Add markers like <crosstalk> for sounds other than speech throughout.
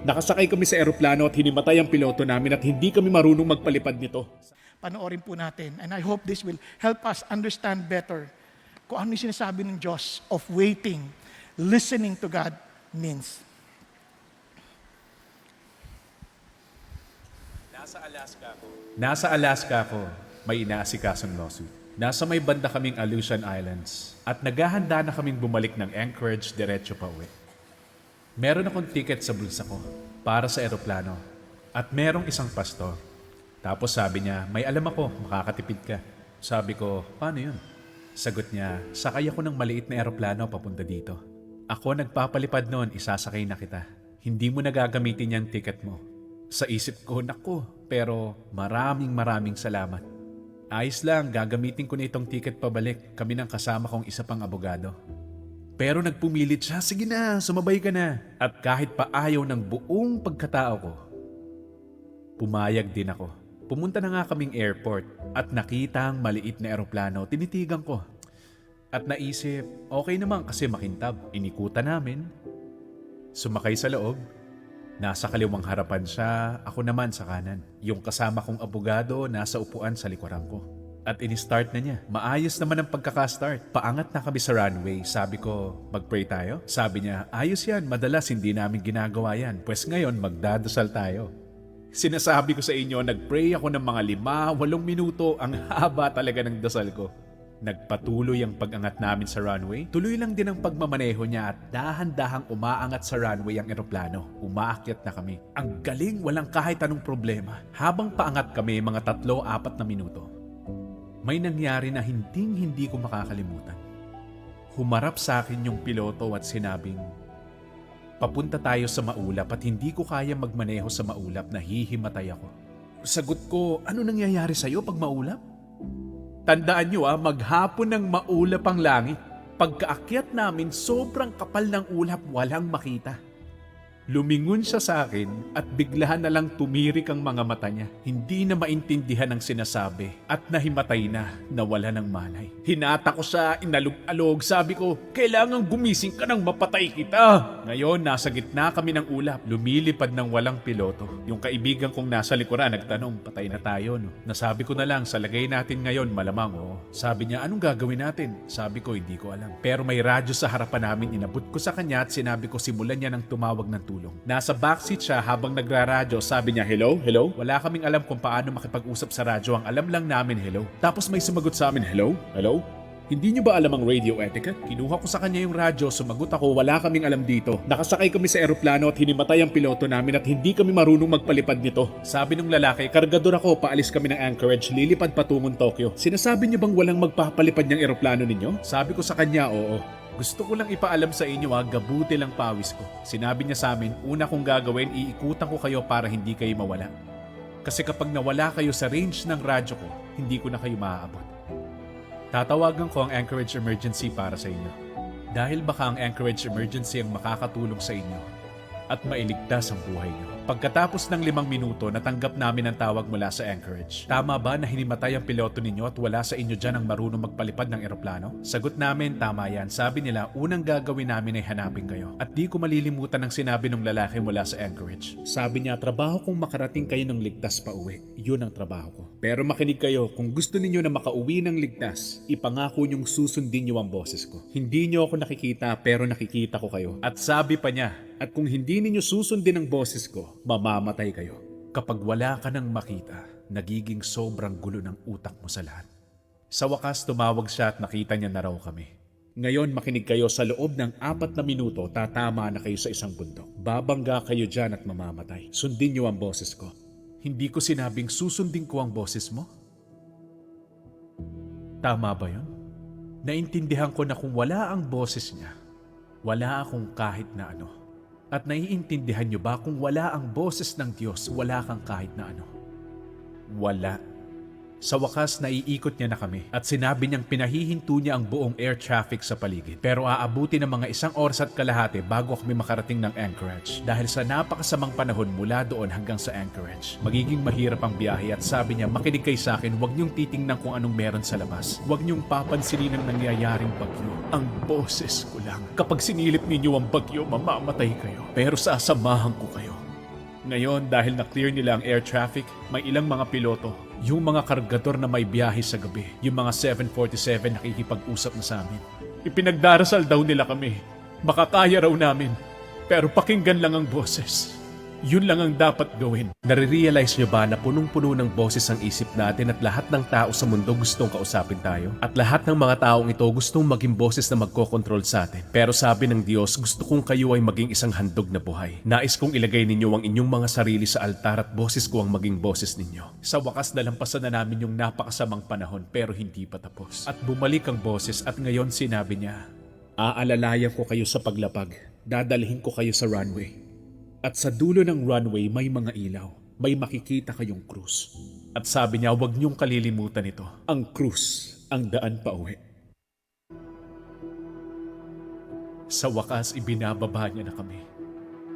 Nakasakay kami sa eroplano at hinimatay ang piloto namin at hindi kami marunong magpalipad nito. Panoorin po natin. And I hope this will help us understand better kung ano yung sinasabi ng Diyos of waiting, listening to God means. Nasa Alaska ako. Nasa Alaska ako, may inaasikasong lawsuit. Nasa may banda kaming Aleutian Islands at naghahanda na kaming bumalik ng Anchorage diretso pa uwi. Meron akong ticket sa bulsa ko para sa eroplano at merong isang pastor. Tapos sabi niya, may alam ako, makakatipid ka. Sabi ko, paano yun? Sagot niya, sakay ako ng maliit na eroplano papunta dito. Ako nagpapalipad noon, isasakay na kita. Hindi mo nagagamitin yung ticket mo. Sa isip ko, nako, pero maraming maraming salamat. Ayos lang, gagamitin ko na itong ticket pabalik. Kami ng kasama kong isa pang abogado. Pero nagpumilit siya, sige na, sumabay ka na. At kahit pa ayaw ng buong pagkatao ko, pumayag din ako. Pumunta na nga kaming airport at nakita ang maliit na eroplano, tinitigan ko. At naisip, okay naman kasi makintab. Inikutan namin. Sumakay sa loob. Nasa kaliwang harapan siya, ako naman sa kanan. Yung kasama kong abogado nasa upuan sa likuran ko. At ini-start na niya. Maayos naman ang pagkaka-start. Paangat na kami sa runway. Sabi ko, mag-pray tayo? Sabi niya, ayos yan. Madalas hindi namin ginagawa yan. Pues ngayon, magdadasal tayo. Sinasabi ko sa inyo, nag-pray ako ng mga lima, walong minuto. Ang <laughs> haba talaga ng dasal ko. Nagpatuloy ang pag-angat namin sa runway. Tuloy lang din ang pagmamaneho niya at dahan-dahang umaangat sa runway ang eroplano. Umaakyat na kami. Ang galing, walang kahit anong problema. Habang paangat kami, mga tatlo, apat na minuto, may nangyari na hinding-hindi ko makakalimutan. Humarap sa akin yung piloto at sinabing, Papunta tayo sa maulap at hindi ko kaya magmaneho sa maulap, nahihimatay ako. Sagot ko, ano nangyayari sa'yo pag maulap? Tandaan nyo ah, maghapon ng maulap ang langit. Pagkaakyat namin, sobrang kapal ng ulap, walang makita. Lumingon siya sa akin at biglahan na lang tumirik ang mga mata niya. Hindi na maintindihan ang sinasabi at nahimatay na, nawala ng malay. Hinata ko siya, inalog-alog, sabi ko, kailangan gumising ka nang mapatay kita. Ngayon, nasa gitna kami ng ulap, lumilipad ng walang piloto. Yung kaibigan kong nasa likuran nagtanong, patay na tayo no. Nasabi ko na lang, sa lagay natin ngayon, malamang oh. Sabi niya, anong gagawin natin? Sabi ko, hindi ko alam. Pero may radyo sa harapan namin, inabot ko sa kanya at sinabi ko simulan niya ng tumawag ng tulong. Nasa backseat siya habang nagraradyo, sabi niya, hello, hello? Wala kaming alam kung paano makipag-usap sa radyo, ang alam lang namin, hello. Tapos may sumagot sa amin, hello, hello? Hindi niyo ba alam ang radio etiquette? Kinuha ko sa kanya yung radyo, sumagot ako, wala kaming alam dito. Nakasakay kami sa eroplano at hinimatay ang piloto namin at hindi kami marunong magpalipad nito. Sabi ng lalaki, kargador ako, paalis kami ng Anchorage, lilipad patungong Tokyo. Sinasabi niyo bang walang magpapalipad ng eroplano ninyo? Sabi ko sa kanya, oo. Gusto ko lang ipaalam sa inyo ha, gabuti lang pawis ko. Sinabi niya sa amin, una kong gagawin, iikutan ko kayo para hindi kayo mawala. Kasi kapag nawala kayo sa range ng radyo ko, hindi ko na kayo maaabot. Tatawagan ko ang Anchorage Emergency para sa inyo. Dahil baka ang Anchorage Emergency ang makakatulong sa inyo at mailigtas ang buhay niyo. Pagkatapos ng limang minuto, natanggap namin ang tawag mula sa Anchorage. Tama ba na hinimatay ang piloto ninyo at wala sa inyo dyan ang marunong magpalipad ng eroplano? Sagot namin, tama yan. Sabi nila, unang gagawin namin ay hanapin kayo. At di ko malilimutan ang sinabi ng lalaki mula sa Anchorage. Sabi niya, trabaho kong makarating kayo ng ligtas pa uwi. Yun ang trabaho ko. Pero makinig kayo, kung gusto ninyo na makauwi ng ligtas, ipangako niyong susundin niyo ang boses ko. Hindi niyo ako nakikita pero nakikita ko kayo. At sabi pa niya, at kung hindi ninyo susundin ang boses ko, mamamatay kayo. Kapag wala ka nang makita, nagiging sobrang gulo ng utak mo sa lahat. Sa wakas, tumawag siya at nakita niya na raw kami. Ngayon, makinig kayo sa loob ng apat na minuto, tatama na kayo sa isang bundok. Babangga kayo dyan at mamamatay. Sundin niyo ang boses ko. Hindi ko sinabing susundin ko ang boses mo. Tama ba yun? Naintindihan ko na kung wala ang boses niya, wala akong kahit na ano. At naiintindihan niyo ba kung wala ang boses ng Diyos, wala kang kahit na ano? Wala. Sa wakas, naiikot niya na kami at sinabi niyang pinahihinto niya ang buong air traffic sa paligid. Pero aabuti ng mga isang oras at kalahati bago kami makarating ng Anchorage. Dahil sa napakasamang panahon mula doon hanggang sa Anchorage, magiging mahirap ang biyahe at sabi niya, makinig kayo sa akin, huwag niyong titingnan kung anong meron sa labas. Huwag niyong papansinin ang nangyayaring bagyo. Ang boses ko lang. Kapag sinilip ninyo ang bagyo, mamamatay kayo. Pero sasamahan ko kayo. Ngayon, dahil na-clear nila ang air traffic, may ilang mga piloto, yung mga kargador na may biyahe sa gabi, yung mga 747 nakikipag-usap na sa amin. Ipinagdarasal daw nila kami. Makakaya raw namin. Pero pakinggan lang ang boses. Yun lang ang dapat gawin. Nare-realize nyo ba na punong-puno ng boses ang isip natin at lahat ng tao sa mundo gustong kausapin tayo? At lahat ng mga taong ito gustong maging boses na magkokontrol sa atin. Pero sabi ng Diyos, gusto kong kayo ay maging isang handog na buhay. Nais kong ilagay ninyo ang inyong mga sarili sa altar at boses ko ang maging boses ninyo. Sa wakas nalampasan na namin yung napakasamang panahon pero hindi pa tapos. At bumalik ang boses at ngayon sinabi niya, Aalalayan ko kayo sa paglapag. Dadalhin ko kayo sa runway. At sa dulo ng runway may mga ilaw. May makikita kayong krus. At sabi niya, huwag niyong kalilimutan ito. Ang krus, ang daan pa uwi. Sa wakas, ibinababa niya na kami.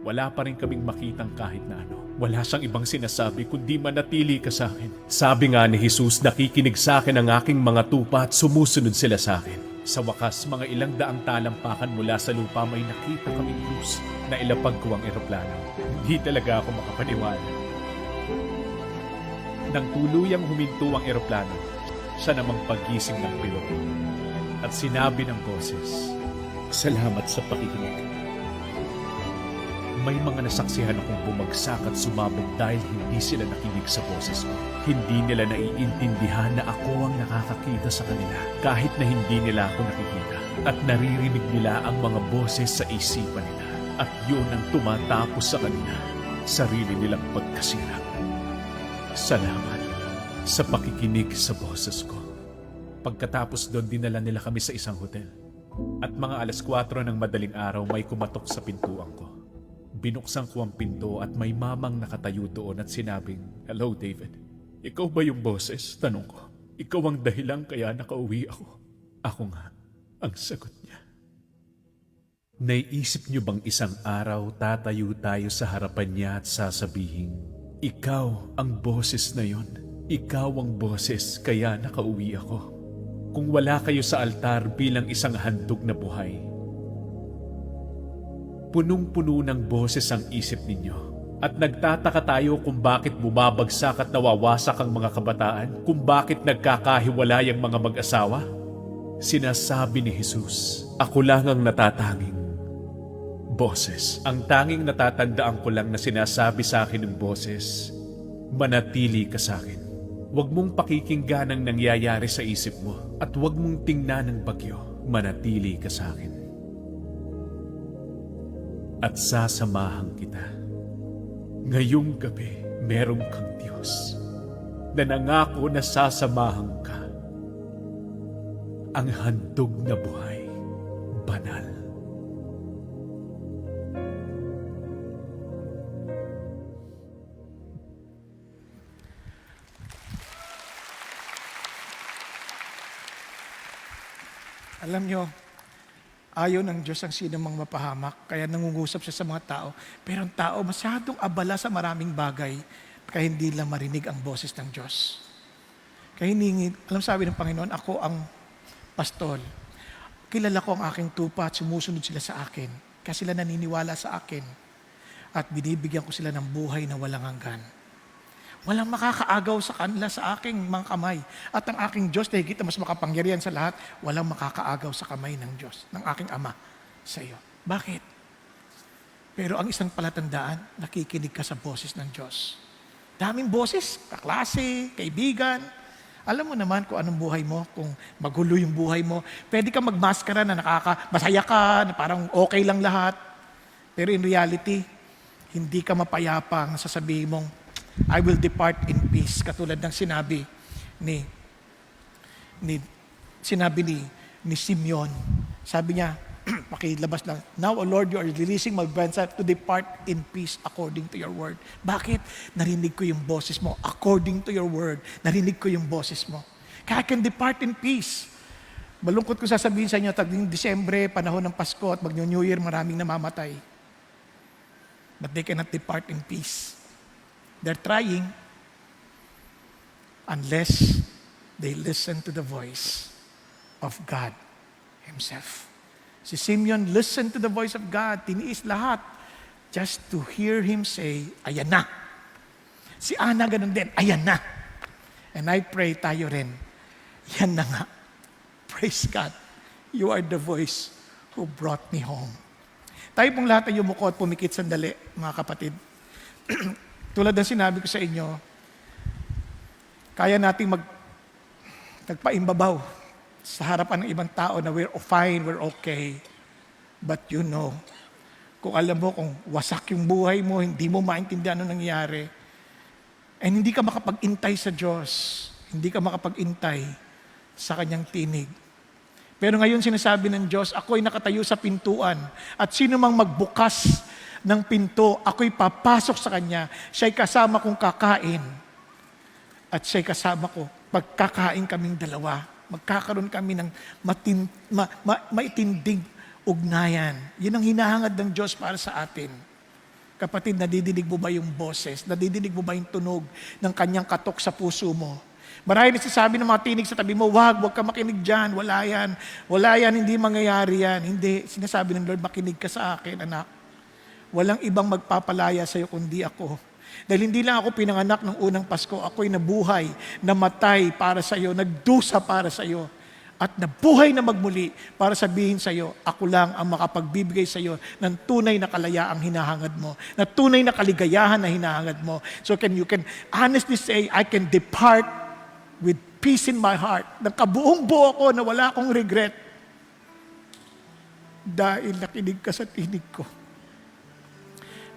Wala pa rin kaming makitang kahit na ano. Wala siyang ibang sinasabi kundi manatili ka sa akin. Sabi nga ni Jesus, nakikinig sa akin ang aking mga tupa at sumusunod sila sa akin. Sa wakas, mga ilang daang talampakan mula sa lupa may nakita kaming krus na ilapag ko ang eroplano. Hindi talaga ako makapaniwala. Nang tuluyang huminto ang eroplano, siya namang pagising ng piloto. At sinabi ng boses, Salamat sa pakikinig. May mga nasaksihan akong bumagsak at sumabog dahil hindi sila nakinig sa boses ko. Hindi nila naiintindihan na ako ang nakakakita sa kanila kahit na hindi nila ako nakikita. At naririnig nila ang mga boses sa isipan nila. At yun ang tumatapos sa kanila, sarili nilang pagkasira. Salamat sa pakikinig sa boses ko. Pagkatapos doon, dinala nila kami sa isang hotel. At mga alas 4 ng madaling araw may kumatok sa pintuan ko. Binuksan ko ang pinto at may mamang nakatayo doon at sinabing, Hello David, ikaw ba yung boses? Tanong ko. Ikaw ang dahilan kaya nakauwi ako. Ako nga, ang sagot niya. Naiisip niyo bang isang araw tatayo tayo sa harapan niya at sasabihin, Ikaw ang boses na yon. Ikaw ang boses kaya nakauwi ako. Kung wala kayo sa altar bilang isang handog na buhay, punong-puno ng boses ang isip ninyo. At nagtataka tayo kung bakit bumabagsak at nawawasak ang mga kabataan, kung bakit nagkakahiwalay ang mga mag-asawa. Sinasabi ni Jesus, Ako lang ang natatanging boses. Ang tanging natatandaan ko lang na sinasabi sa akin ng boses, manatili ka sa akin. Huwag mong pakikinggan ang nangyayari sa isip mo at huwag mong tingnan ng bagyo. Manatili ka sa akin. At sasamahan kita. Ngayong gabi, meron kang Diyos na nangako na sasamahan ka. Ang handog na buhay, banal. Alam nyo, ayaw ng Diyos ang sino mang mapahamak, kaya nangungusap siya sa mga tao. Pero ang tao masyadong abala sa maraming bagay, kaya hindi lang marinig ang boses ng Diyos. Kaya hiningi, alam sabi ng Panginoon, ako ang pastol. Kilala ko ang aking tupa at sumusunod sila sa akin. Kaya sila naniniwala sa akin. At binibigyan ko sila ng buhay na walang hanggan. Walang makakaagaw sa kanila sa aking mga kamay. At ang aking Diyos, na higit na mas makapangyarihan sa lahat, walang makakaagaw sa kamay ng Diyos, ng aking Ama sa iyo. Bakit? Pero ang isang palatandaan, nakikinig ka sa boses ng Diyos. Daming boses, kaklase, kaibigan. Alam mo naman kung anong buhay mo, kung magulo yung buhay mo. Pwede ka magmaskara na nakaka, masaya ka, na parang okay lang lahat. Pero in reality, hindi ka mapayapa ang sasabihin mong, I will depart in peace. Katulad ng sinabi ni, ni sinabi ni, ni Simeon. Sabi niya, <clears throat> pakilabas lang, Now, O Lord, you are releasing my grandson to depart in peace according to your word. Bakit? Narinig ko yung boses mo. According to your word. Narinig ko yung boses mo. Kaya I can depart in peace. Malungkot ko sasabihin sa inyo, taging Disyembre, panahon ng Pasko at mag-New Year, maraming namamatay. But they cannot depart in peace. They're trying unless they listen to the voice of God Himself. Si Simeon listened to the voice of God, tiniis lahat. just to hear him say, ayan na. Si Ana ganun din, ayan na. And I pray tayo rin, yan na nga. Praise God. You are the voice who brought me home. Tayo pong lahat ay yumuko at pumikit sandali, mga kapatid. <clears throat> Tulad ng sinabi ko sa inyo, kaya nating mag nagpaimbabaw sa harapan ng ibang tao na we're fine, we're okay. But you know, kung alam mo kung wasak yung buhay mo, hindi mo maintindihan ano nangyayari, and hindi ka makapag-intay sa Diyos, hindi ka makapag-intay sa kanyang tinig. Pero ngayon sinasabi ng Diyos, ako'y nakatayo sa pintuan at sino mang magbukas ng pinto, ako'y papasok sa Kanya. Siya'y kasama kong kakain at siya'y kasama ko. Pagkakain kaming dalawa, magkakaroon kami ng matin, ma, ma, maitindig ugnayan. Yun ang hinahangad ng Diyos para sa atin. Kapatid, nadidinig mo ba yung boses? Nadidinig mo ba yung tunog ng kanyang katok sa puso mo? Marahil nagsasabi ng mga tinig sa tabi mo, wag, wag ka makinig dyan, wala yan, wala yan, hindi mangyayari yan. Hindi, sinasabi ng Lord, makinig ka sa akin, anak. Walang ibang magpapalaya sa'yo kundi ako. Dahil hindi lang ako pinanganak ng unang Pasko, ako'y nabuhay, namatay para sa'yo, nagdusa para sa'yo, at nabuhay na magmuli para sabihin sa'yo, ako lang ang makapagbibigay sa'yo ng tunay na kalayaang hinahangad mo, na tunay na kaligayahan na hinahangad mo. So can you can honestly say, I can depart with peace in my heart. Nagkabuong buo ako na wala akong regret dahil nakinig ka sa tinig ko.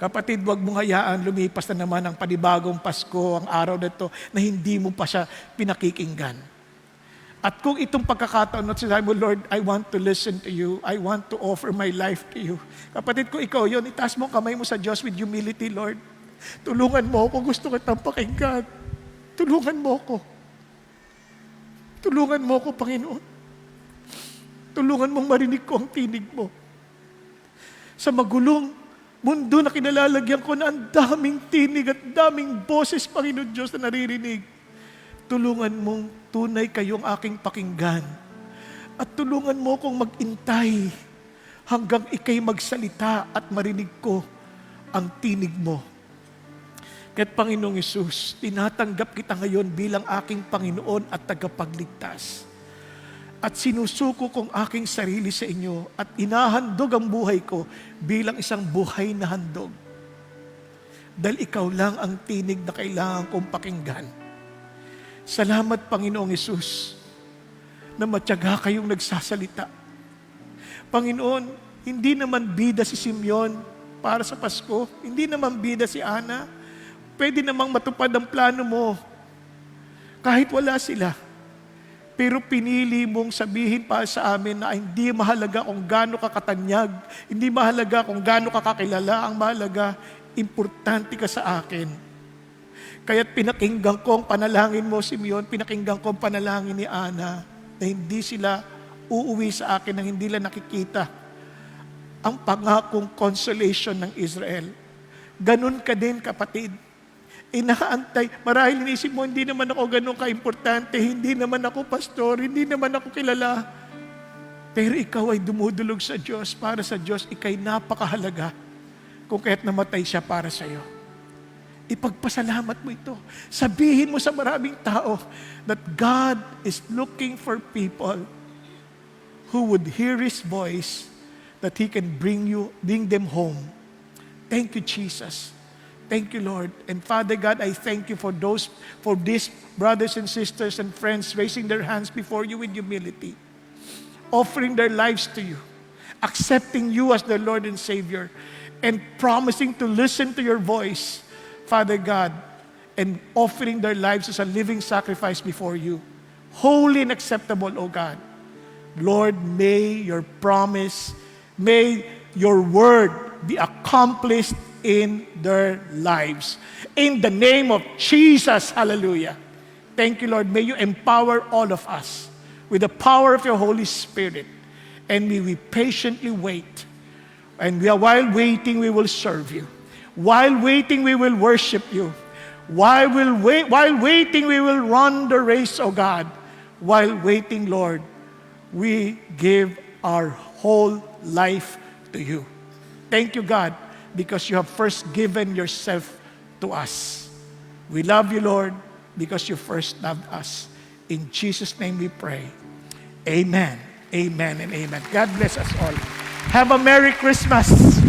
Kapatid, huwag mong hayaan lumipas na naman ang panibagong Pasko, ang araw na ito, na hindi mo pa siya pinakikinggan. At kung itong pagkakataon at sinabi mo, Lord, I want to listen to you. I want to offer my life to you. Kapatid ko, ikaw yon itaas mo kamay mo sa Diyos with humility, Lord. Tulungan mo ako, gusto kitang pakinggan. Tulungan mo ako. Tulungan mo ako, Panginoon. Tulungan mong marinig ko ang tinig mo. Sa magulong mundo na kinalalagyan ko na ang daming tinig at daming boses, Panginoon Diyos, na naririnig. Tulungan mong tunay kayong aking pakinggan. At tulungan mo kong magintay hanggang ikay magsalita at marinig ko ang tinig mo. Kaya't Panginoong Isus, tinatanggap kita ngayon bilang aking Panginoon at tagapagligtas. At sinusuko kong aking sarili sa inyo at inahandog ang buhay ko bilang isang buhay na handog. Dahil ikaw lang ang tinig na kailangan kong pakinggan. Salamat Panginoong Isus na matyaga kayong nagsasalita. Panginoon, hindi naman bida si Simeon para sa Pasko. Hindi naman bida si Ana. Pwede namang matupad ang plano mo kahit wala sila. Pero pinili mong sabihin pa sa amin na hindi mahalaga kung gaano ka katanyag, hindi mahalaga kung gaano ka kakilala, ang mahalaga, importante ka sa akin. Kaya't pinakinggan ko ang panalangin mo, Simeon, pinakinggan ko ang panalangin ni Ana, na hindi sila uuwi sa akin nang hindi lang nakikita ang pangakong consolation ng Israel. Ganun ka din, kapatid inaantay. Marahil inisip mo, hindi naman ako ganun ka-importante, hindi naman ako pastor, hindi naman ako kilala. Pero ikaw ay dumudulog sa Diyos, para sa Diyos, ikay napakahalaga kung kaya't namatay siya para sa iyo. Ipagpasalamat mo ito. Sabihin mo sa maraming tao that God is looking for people who would hear His voice that He can bring you, bring them home. Thank you, Jesus. Thank you, Lord. And Father God, I thank you for those, for these brothers and sisters and friends raising their hands before you with humility, offering their lives to you, accepting you as their Lord and Savior, and promising to listen to your voice, Father God, and offering their lives as a living sacrifice before you. Holy and acceptable, O God. Lord, may your promise, may your word be accomplished in their lives. In the name of Jesus, hallelujah. Thank you, Lord. May you empower all of us with the power of your Holy Spirit. And may we patiently wait. And we are, while waiting, we will serve you. While waiting, we will worship you. While, we'll wait, while waiting, we will run the race, O God. While waiting, Lord, we give our whole life to you. Thank you, God, because you have first given yourself to us. We love you, Lord, because you first loved us. In Jesus' name we pray. Amen. Amen and amen. God bless us all. Have a Merry Christmas.